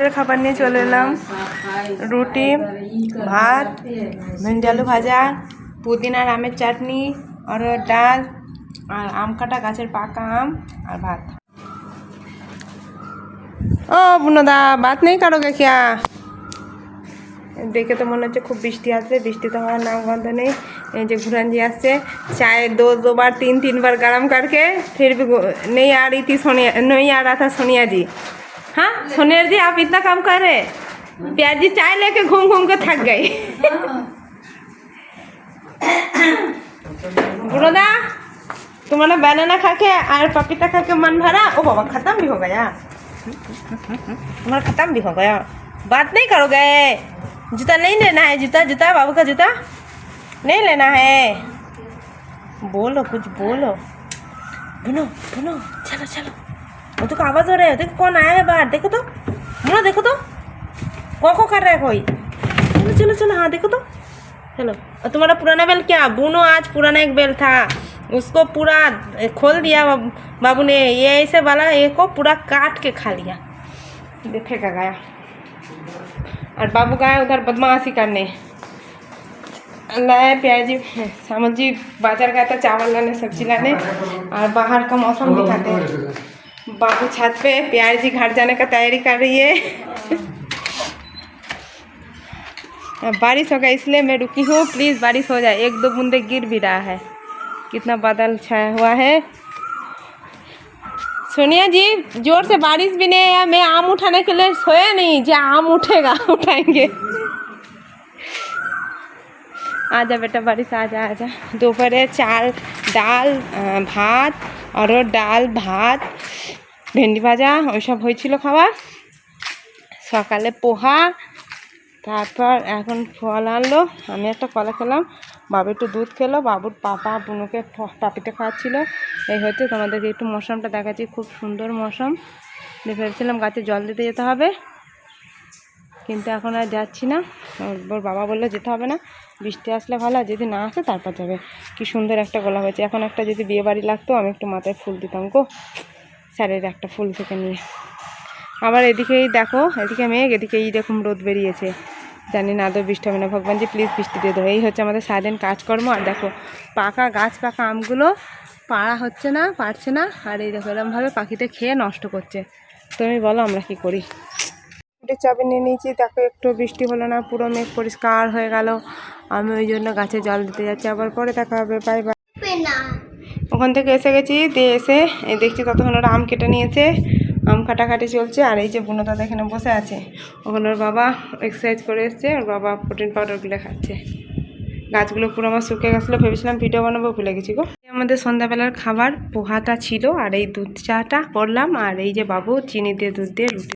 দুপুরের খাবার নিয়ে চলে এলাম। রুটি, ভাত, ভেন্ডি আলু ভাজা, পুদিনার আমের চাটনি, অরহর ডাল, আর আম কাটা, গাছের পাকা আম আর ভাত। ও, বুনদা, ভাত নেই কারও গেখিয়া দেখে তো মনে হচ্ছে খুব বৃষ্টি আসবে, বৃষ্টি তো হওয়ার নাম গন্ধ নেই। এই যে ঘুরানজি আসছে চায়ে দো দুবার, তিন, তিনবার গরম কারকে ফির নেই আর ইতি সোনিয়া, নেই আর আথা সোনিয়াজি। सोनिया नहीं आ रहा था सोनिया जी हाँ सोनिया जी आप इतना काम कर रहे प्याज जी चाय लेके घूम घूम के थक गई गुरुदा तुम्हारा बनाना खा के और पपीता खा के मन भरा ओ बाबा खत्म भी हो गया तुम्हारा खत्म भी हो गया बात नहीं करोगे जूता नहीं लेना है जूता जूता बाबू का जूता नहीं लेना है बोलो कुछ बोलो बुनो बुनो चलो चलो वो तो आवाज हो रहा है देखो कौन आया है बाहर देखो तो बुनो देखो तो कौ को कर रहा है कोई चलो चलो चलो हाँ देखो तो चलो और तुम्हारा पुराना बेल क्या बुनो आज पुराना एक बेल था उसको पूरा खोल दिया बाब- बाबू ने ये ऐसे वाला एक को पूरा काट के खा लिया देखेगा गया और बाबू गया उधर बदमाशी करने लाया प्याज जी सामल जी बाजार गया था चावल लाने सब्जी लाने और बाहर का मौसम दिखाते हैं बाबू छत पे प्यार जी घर जाने का तैयारी कर रही है। बारिश होगा इसलिए मैं रुकी हूँ। प्लीज़ बारिश हो जाए। एक दो बूंदे गिर भी रहा है। कितना बादल छाया हुआ है। सोनिया जी, ज़ोर से बारिश भी नहीं है मैं आम उठाने के लिए सोया नहीं। जो आम उठेगा, उठाएँगे। आजा बेटा, बारिश आजा आजा। दोपहर चाल, दाल भात অরহর ডাল, ভাত, ভেন্ডি ভাজা ওইসব হয়েছিল খাবার। সকালে পোহা, তারপর এখন ফল আনলো। আমি একটা কলা খেলাম, বাবু একটু দুধ খেলো, বাবুর পাপা বুনুকে পাপিতে খাওয়াচ্ছিল। এই হচ্ছে তোমাদেরকে একটু মৌসুমটা দেখাচ্ছি, খুব সুন্দর মৌসুম। ভেবেছিলাম গাছে জল দিতে যেতে হবে। কিন্তু এখন আর যাচ্ছি না। ওর- বাবা বলল যেতে হবে না। বৃষ্টি আসলে ভালো, আর যদি না আসে তারপর যাবে। কি সুন্দর একটা গোলাপ হয়েছে। এখন একটা যদি বিয়ে বাড়ি লাগতো, আমি একটু মাথায় ফুল দিতাম গো। স্যারের একটা ফুল থেকে নিয়ে। আবার এদিকেই দেখো, এদিকে মেঘ, এদিকে এই দেখুন রোদ বেরিয়েছে। জানি না আদৌ বৃষ্টি হবে না। ভগবান জি প্লিজ বৃষ্টি দিয়ে দেবো এই হচ্ছে আমাদের সারাদিন কাজকর্ম। আর দেখো, পাকা গাছ, পাকা আমগুলো পাড়া হচ্ছে না পারছে না। আর এই দেখো, এরমভাবে পাখিতে খেয়ে নষ্ট করছে। তুমি বলো আমরা কি করি? একটু চাবি নিয়ে নিয়েছি দেখো একটু বৃষ্টি হলো না পুরো মেঘ পরিষ্কার হয়ে গেল। আমি ওই জন্য গাছে জল দিতে যাচ্ছি আবার পরে দেখা হবে বাই বাই ওখান থেকে এসে গেছি দিয়ে এসে এই দেখছি ততক্ষণ ওরা আম কেটে নিয়েছে আম কাটাকাটি চলছে আর এই যে বুনো দাদা এখানে বসে আছে। ওখানে ওর বাবা এক্সারসাইজ করে এসছে ওর বাবা প্রোটিন পাউডারগুলো খাচ্ছে। গাছগুলো পুরো আমার শুকে গেছিল ভেবেছিলাম ভিডিও বানাবো ভুলে গেছি গো। আমাদের সন্ধ্যাবেলার খাবার পোহাটা ছিল আর এই দুধ চাটা করলাম আর এই যে বাবু চিনি দিয়ে দুধ দিয়ে রুটি।